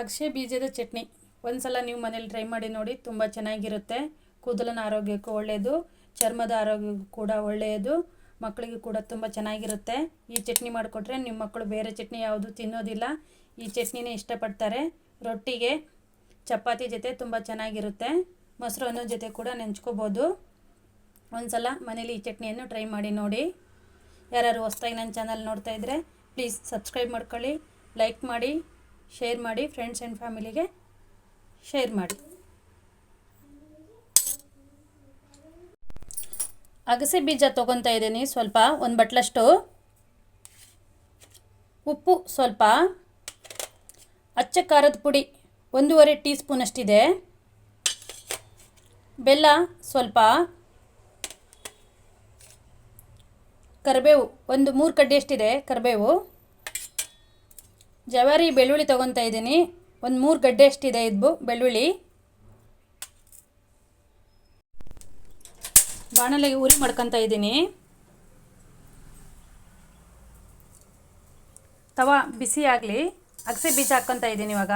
ಅಗಸೆ ಬೀಜದ ಚಟ್ನಿ. ಒಂದು ಸಲ ನೀವು ಮನೇಲಿ ಟ್ರೈ ಮಾಡಿ ನೋಡಿ, ತುಂಬ ಚೆನ್ನಾಗಿರುತ್ತೆ. ಕೂದಲಿನ ಆರೋಗ್ಯಕ್ಕೂ ಒಳ್ಳೆಯದು ಚರ್ಮದ ಆರೋಗ್ಯಕ್ಕೂ ಕೂಡ ಒಳ್ಳೆಯದು ಮಕ್ಕಳಿಗೂ ಕೂಡ ತುಂಬ ಚೆನ್ನಾಗಿರುತ್ತೆ. ಈ ಚಟ್ನಿ ಮಾಡಿಕೊಟ್ರೆ ನಿಮ್ಮ ಮಕ್ಕಳು ಬೇರೆ ಚಟ್ನಿ ಯಾವುದು ತಿನ್ನೋದಿಲ್ಲ. ಈ ಚಟ್ನಿನೇ ಇಷ್ಟಪಡ್ತಾರೆ. ರೊಟ್ಟಿಗೆ ಚಪಾತಿ ಜೊತೆ ತುಂಬ ಚೆನ್ನಾಗಿರುತ್ತೆ. ಮೊಸರು ಅನ್ನೋ ಜೊತೆ ಕೂಡ ನೆಂಚ್ಕೋಬೋದು. ಒಂದು ಸಲ ಮನೇಲಿ ಈ ಚಟ್ನಿಯನ್ನು ಟ್ರೈ ಮಾಡಿ ನೋಡಿ. ಯಾರು ಹೊಸ್ದಾಗಿ ನನ್ನ ಚಾನಲ್ ನೋಡ್ತಾ ಇದ್ದರೆ ಪ್ಲೀಸ್ ಸಬ್ಸ್ಕ್ರೈಬ್ ಮಾಡ್ಕೊಳ್ಳಿ ಲೈಕ್ ಮಾಡಿ. ಶೇರ್ ಮಾಡಿ ಫ್ರೆಂಡ್ಸ್ ಆ್ಯಂಡ್ ಫ್ಯಾಮಿಲಿಗೆ ಶೇರ್ ಮಾಡಿ. ಅಗಸೆ ಬೀಜ ತೊಗೊತಾ ಇದ್ದೀನಿ ಸ್ವಲ್ಪ, ಒಂದು ಬಟ್ಲಷ್ಟು. ಉಪ್ಪು ಸ್ವಲ್ಪ. ಅಚ್ಚ ಖಾರದ ಪುಡಿ ಒಂದೂವರೆ ಟೀ ಸ್ಪೂನಷ್ಟಿದೆ ಬೆಲ್ಲ ಸ್ವಲ್ಪ. ಕರಿಬೇವು, ಒಂದು ಮೂರು ಕಡ್ಡಿಯಷ್ಟಿದೆ ಕರಿಬೇವು. ಜವಾರಿ ಬೆಳ್ಳುಳ್ಳಿ ತೊಗೊತಾ ಇದ್ದೀನಿ. ಒಂದು ಮೂರು ಗಡ್ಡೆ ಅಷ್ಟಿದೆ ಇದು ಬೆಳ್ಳುಳ್ಳಿ. ಬಾಣಲೆಗೆ ಉರಿ ಮಾಡ್ಕೊತಾ ಇದ್ದೀನಿ. ತವ ಬಿಸಿ ಆಗಲಿ, ಅಗಸೆ ಬೀಜ ಹಾಕ್ಕೊತಾ ಇದ್ದೀನಿ ಇವಾಗ.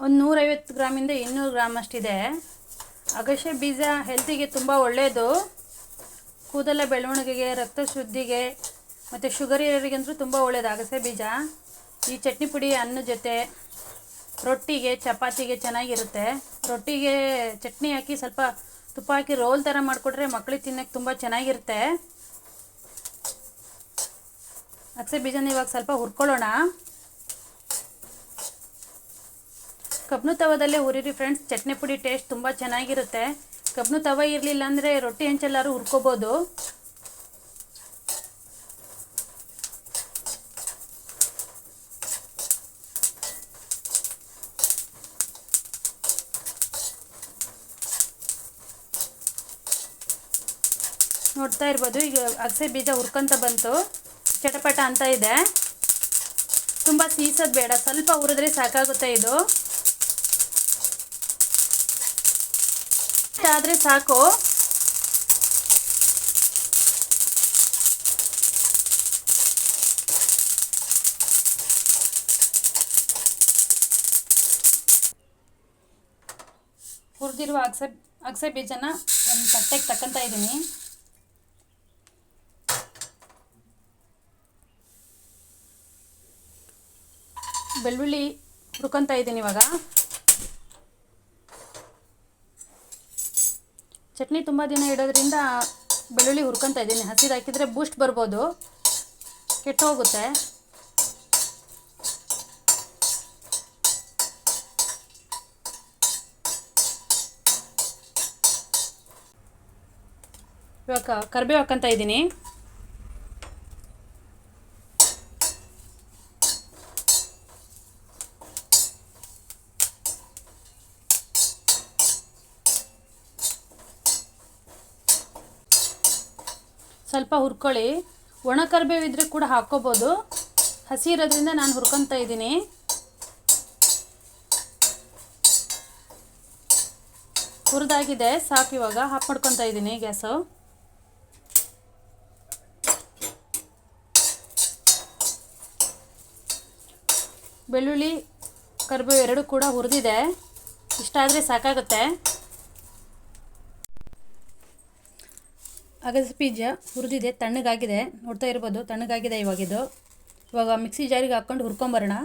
ಒಂದು ನೂರೈವತ್ತು ಗ್ರಾಮಿಂದ ಇನ್ನೂರು ಗ್ರಾಮ್ ಅಷ್ಟಿದೆ. ಅಗಸೆ ಬೀಜ ಹೆಲ್ತಿಗೆ ತುಂಬ ಒಳ್ಳೆಯದು ಕೂದಲ ಬೆಳವಣಿಗೆಗೆ ರಕ್ತ ಶುದ್ಧಿಗೆ ಮತ್ತು ಶುಗರ್ ಇರೋರಿಗಂತೂ ತುಂಬ ಒಳ್ಳೆಯದು ಅಗಸೆ ಬೀಜ. ಈ ಚಟ್ನಿ ಪುಡಿ ಅನ್ನ ಜೊತೆ ರೊಟ್ಟಿಗೆ, ಚಪಾತಿಗೆ ಚೆನ್ನಾಗಿರುತ್ತೆ. ರೊಟ್ಟಿಗೆ ಚಟ್ನಿ ಹಾಕಿ ಸ್ವಲ್ಪ ತುಪ್ಪ ಹಾಕಿ ರೋಲ್ ಥರ ಮಾಡಿಕೊಟ್ರೆ ಮಕ್ಕಳಿಗೆ ತಿನ್ನೋಕ್ಕೆ ತುಂಬ ಚೆನ್ನಾಗಿರುತ್ತೆ. ಅಗಸೆ ಬೀಜನ ಇವಾಗ ಸ್ವಲ್ಪ ಹುರ್ಕೊಳ್ಳೋಣ. ಕಬ್ನು ತವದಲ್ಲೇ ಹುರಿರಿ ಫ್ರೆಂಡ್ಸ್ ಚಟ್ನಿ ಪುಡಿ ಟೇಸ್ಟ್ ತುಂಬ ಚೆನ್ನಾಗಿರುತ್ತೆ. ಕಬ್ನು ತವ ಇರಲಿಲ್ಲ ಅಂದರೆ ರೊಟ್ಟಿ ಹೆಂಚೆಲ್ಲಾರು ಹುರ್ಕೋಬೋದು. ನೋಡ್ತಾ ಇರ್ಬೋದು. ಈಗ ಅಗಸೆ ಬೀಜ ಹುರ್ಕೊಂತ ಬಂತು. ಚಟಪಟ ಅಂತ ಇದೆ. ತುಂಬ ಸೀಸೋದು ಬೇಡ. ಸ್ವಲ್ಪ ಹುರಿದ್ರೆ ಸಾಕಾಗುತ್ತೆ ಇದು. ಆದರೆ ಸಾಕು. ಹುರಿದಿರುವ ಅಗಸೆ ಅಗಸೆ ಬೀಜನ ಒಂದು ತಟ್ಟೆಗೆ ತಕ್ಕಂತ ಇದ್ದೀನಿ. ಬೆಳ್ಳುಳ್ಳಿ ಹುರ್ಕೊತಾ ಇದ್ದೀನಿ ಇವಾಗ. ಚಟ್ನಿ ತುಂಬ ದಿನ ಇಡೋದ್ರಿಂದ ಬೆಳ್ಳುಳ್ಳಿ ಹುರ್ಕೊತಾ ಇದ್ದೀನಿ. ಹಸಿದು ಹಾಕಿದರೆ ಬೂಸ್ಟ್ ಬರ್ಬೋದು. ಕೆಟ್ಟೋಗುತ್ತೆ. ಇವಾಗ ಕರಿಬೇವು ಹಾಕ್ಕೊಂತ ಇದ್ದೀನಿ. ಸ್ವಲ್ಪ ಹುರ್ಕೊಳ್ಳಿ. ಒಣ ಕರಿಬೇವು ಕೂಡ ಹಾಕ್ಕೋಬೋದು. ಹಸಿ ಇರೋದ್ರಿಂದ ನಾನು ಹುರ್ಕೊತಾ ಇದ್ದೀನಿ. ಹುರಿದಾಗಿದೆ, ಸಾಕು ಇವಾಗ. ಹಾಫ್ ಮಾಡ್ಕೊತಾ ಇದ್ದೀನಿ ಗ್ಯಾಸು. ಬೆಳ್ಳುಳ್ಳಿ, ಕರಿಬೇವು ಎರಡು ಕೂಡ ಹುರಿದಿದೆ. ಇಷ್ಟಾದರೆ ಸಾಕಾಗುತ್ತೆ. ಅಗಸೆ ಬೀಜ ಹುರಿದಿದೆ, ತಣ್ಣಗಾಗಿದೆ. ನೋಡ್ತಾ ಇರ್ಬೋದು, ತಣ್ಣಗಾಗಿದೆ ಇವಾಗಿದು ಇವಾಗ ಮಿಕ್ಸಿ ಜಾರಿಗೆ ಹಾಕ್ಕೊಂಡು ಹುರ್ಕೊಂಬರೋಣ.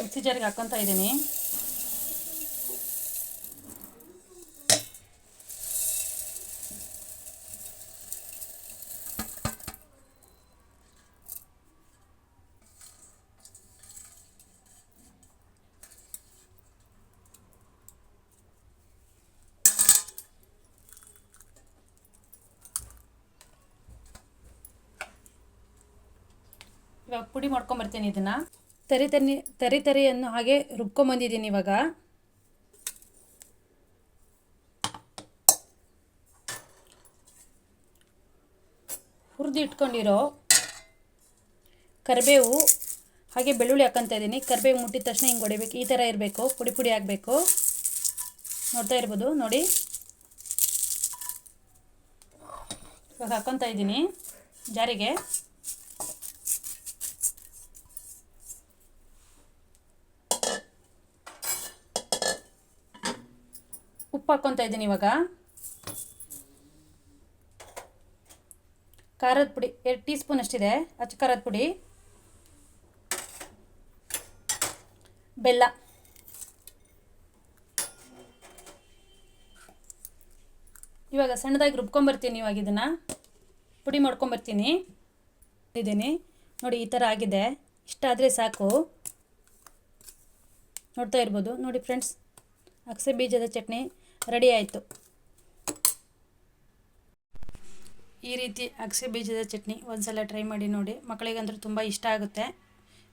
ಮಿಕ್ಸಿ ಜಾರಿಗೆ ಹಾಕ್ಕೊತಾ ಇದ್ದೀನಿ. ಪುಡಿ ಮಾಡ್ಕೊಂಬರ್ತೀನಿ ಇದನ್ನು. ತರಿ ತರಿ ತರಿ ತರಿಯನ್ನು ಹಾಗೆ ರುಬ್ಕೊಂಬಂದಿದ್ದೀನಿ ಇವಾಗ. ಹುರಿದು ಇಟ್ಕೊಂಡಿರೋ ಕರಿಬೇವು, ಹಾಗೆ ಬೆಳ್ಳುಳ್ಳಿ ಹಾಕ್ಕೊತಾ ಇದ್ದೀನಿ. ಕರಿಬೇವು ಮುಟ್ಟಿದ ತಕ್ಷಣ ಹಿಂಗೆ ಹೊಡಿಬೇಕು. ಈ ಥರ ಇರಬೇಕು. ಪುಡಿ ಪುಡಿ ಆಗಬೇಕು. ನೋಡ್ತಾ ಇರ್ಬೋದು, ನೋಡಿ. ಇವಾಗ ಹಾಕ್ಕೊತಾ ಇದ್ದೀನಿ ಜಾರಿಗೆ. ಉಪ್ಪು ಹಾಕ್ಕೊತಾ ಇದ್ದೀನಿ ಇವಾಗ. ಖಾರದ ಪುಡಿ, ಎರಡು ಟೀ ಸ್ಪೂನ್ ಅಷ್ಟಿದೆ, ಅಚ್ಚು ಖಾರದ ಪುಡಿ. ಬೆಲ್ಲ. ಇವಾಗ ಸಣ್ಣದಾಗಿ ರುಬ್ಕೊಂಬರ್ತೀನಿ ಇವಾಗ ಇದನ್ನು. ಪುಡಿ ಮಾಡ್ಕೊಂಬರ್ತೀನಿ. ಇದ್ದೀನಿ. ನೋಡಿ, ಈ ಥರ ಆಗಿದೆ. ಇಷ್ಟಾದರೆ ಸಾಕು. ನೋಡ್ತಾ ಇರ್ಬೋದು. ನೋಡಿ, ಫ್ರೆಂಡ್ಸ್ ಅಗಸೆ ಬೀಜದ ಚಟ್ನಿ. ರೆಡಿ ಆಯಿತು. ಈ ರೀತಿ ಅಗಸೆ ಬೀಜದ ಚಟ್ನಿ ಒಂದ್ಸಲ ಟ್ರೈ ಮಾಡಿ ನೋಡಿ. ಮಕ್ಕಳಿಗಂದ್ರೂ ತುಂಬ ಇಷ್ಟ ಆಗುತ್ತೆ.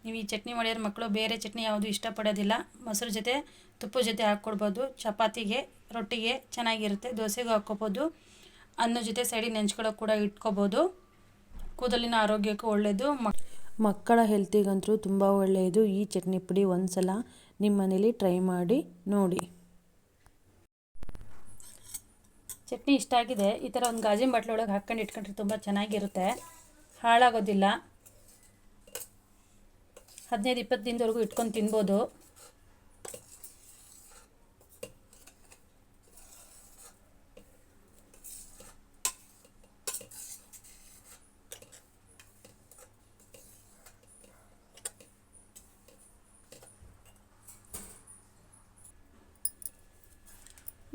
ನೀವು ಈ ಚಟ್ನಿ ಮಾಡಿದ್ರೆ ಮಕ್ಕಳು ಬೇರೆ ಚಟ್ನಿ ಯಾವುದು ಇಷ್ಟಪಡೋದಿಲ್ಲ. ಮೊಸರು ಜೊತೆ ತುಪ್ಪ ಜೊತೆ ಹಾಕ್ಕೊಡ್ಬೋದು. ಚಪಾತಿಗೆ ರೊಟ್ಟಿಗೆ ಚೆನ್ನಾಗಿರುತ್ತೆ. ದೋಸೆಗೂ ಹಾಕ್ಕೊಬೋದು. ಅನ್ನ ಜೊತೆ ಸೈಡಿಗೆ ನೆಂಚ್ಕೊಳ್ಳೋಕೆ ಕೂಡ ಇಟ್ಕೋಬೋದು. ಕೂದಲಿನ ಆರೋಗ್ಯಕ್ಕೂ ಒಳ್ಳೆಯದು ಮಕ್ ಮಕ್ಕಳ ಹೆಲ್ತಿಗಂತೂ ತುಂಬ ಒಳ್ಳೆಯದು ಈ ಚಟ್ನಿ ಪುಡಿ ಒಂದ್ಸಲ ನಿಮ್ಮ ನಿಮ್ಮನೇಲಿ ಟ್ರೈ ಮಾಡಿ ನೋಡಿ. ಚಟ್ನಿ ಇಷ್ಟ ಆಗಿದೆ. ಈ ಥರ ಒಂದು ಗಾಜಿನ ಬಾಟ್ಲಿ ಒಳಗೆ ಹಾಕ್ಕೊಂಡು ಇಟ್ಕೊಂಡ್ರೆ ತುಂಬ ಚೆನ್ನಾಗಿರುತ್ತೆ. ಹಾಳಾಗೋದಿಲ್ಲ. ಹದಿನೈದು, ಇಪ್ಪತ್ತು ದಿನದವರೆಗೂ ಇಟ್ಕೊಂಡು ತಿನ್ಬೋದು.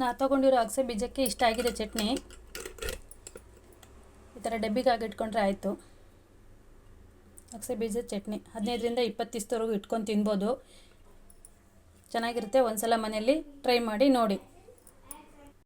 ನಾ ತೊಗೊಂಡಿರೋ ಅಗಸೆ ಬೀಜಕ್ಕೆ ಇಷ್ಟ ಆಗಿದೆ ಚಟ್ನಿ. ಈ ಥರ ಡಬ್ಬಿಗೆ ಇಟ್ಕೊಂಡ್ರೆ ಆಯಿತು. ಅಗಸೆ ಬೀಜದ ಚಟ್ನಿ. ಹದಿನೈದರಿಂದ ಇಪ್ಪತ್ತಿಸ್ತವರೆಗೂ ಇಟ್ಕೊಂಡು ತಿನ್ಬೋದು. ಚೆನ್ನಾಗಿರುತ್ತೆ. ಒಂದು ಸಲ ಮನೆಯಲ್ಲಿ ಟ್ರೈ ಮಾಡಿ ನೋಡಿ.